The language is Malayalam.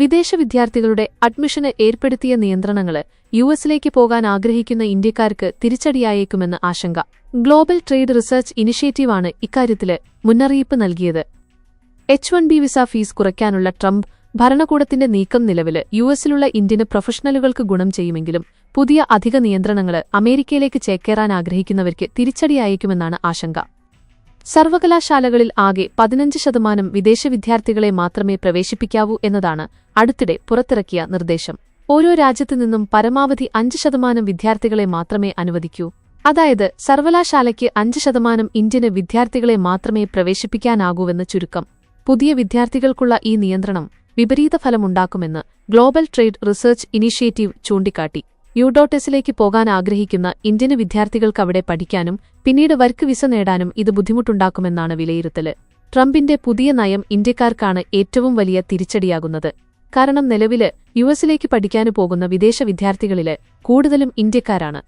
വിദേശ വിദ്യാർത്ഥികളുടെ അഡ്മിഷന് ഏർപ്പെടുത്തിയ നിയന്ത്രണങ്ങൾ യു എസിലേക്ക് പോകാൻ ആഗ്രഹിക്കുന്ന ഇന്ത്യക്കാർക്ക് തിരിച്ചടിയായേക്കുമെന്ന് ആശങ്ക. ഗ്ലോബൽ ട്രേഡ് റിസർച്ച് ഇനിഷ്യേറ്റീവാണ് ഇക്കാര്യത്തിൽ മുന്നറിയിപ്പ് നൽകിയത്. H one B visa fees കുറയ്ക്കാനുള്ള ട്രംപ് ഭരണകൂടത്തിന്റെ നീക്കം നിലവിൽ യു എസിലുള്ള ഇന്ത്യന് പ്രൊഫഷണലുകൾക്ക് ഗുണം ചെയ്യുമെങ്കിലും പുതിയ അധിക നിയന്ത്രണങ്ങൾ അമേരിക്കയിലേക്ക് ചേക്കേറാൻ ആഗ്രഹിക്കുന്നവർക്ക് തിരിച്ചടിയായേക്കുമെന്നാണ് ആശങ്ക. സർവകലാശാലകളിൽ ആകെ പതിനഞ്ച് ശതമാനം വിദേശ വിദ്യാർത്ഥികളെ മാത്രമേ പ്രവേശിപ്പിക്കാവൂ എന്നതാണ് അടുത്തിടെ പുറത്തിറക്കിയ നിർദ്ദേശം. ഓരോ രാജ്യത്തു നിന്നും പരമാവധി അഞ്ച് ശതമാനം വിദ്യാർത്ഥികളെ മാത്രമേ അനുവദിക്കൂ. അതായത് സർവകലാശാലയ്ക്ക് അഞ്ച് ശതമാനം ഇന്ത്യന് വിദ്യാർത്ഥികളെ മാത്രമേ പ്രവേശിപ്പിക്കാനാകൂവെന്ന് ചുരുക്കം. പുതിയ വിദ്യാർത്ഥികൾക്കുള്ള ഈ നിയന്ത്രണം വിപരീത ഫലമുണ്ടാക്കുമെന്ന് ഗ്ലോബൽ ട്രേഡ് റിസർച്ച് ഇനീഷ്യേറ്റീവ് ചൂണ്ടിക്കാട്ടി. യുഡോട്ടെസിലേക്ക് പോകാൻ ആഗ്രഹിക്കുന്ന ഇന്ത്യൻ വിദ്യാർത്ഥികൾക്ക് അവിടെ പഠിക്കാനും പിന്നീട് വർക്ക് വിസ നേടാനും ഇത് ബുദ്ധിമുട്ടുണ്ടാക്കുമെന്നാണ് വിലയിരുത്തൽ ട്രംപിന്റെ പുതിയ നയം ഇന്ത്യക്കാർക്കാണ് ഏറ്റവും വലിയ തിരിച്ചടിയാകുന്നത്. കാരണം നിലവിൽ യുഎസിലേക്ക് പഠിക്കാനു പോകുന്ന വിദേശ വിദ്യാർത്ഥികളിൽ കൂടുതലും ഇന്ത്യക്കാരാണ്.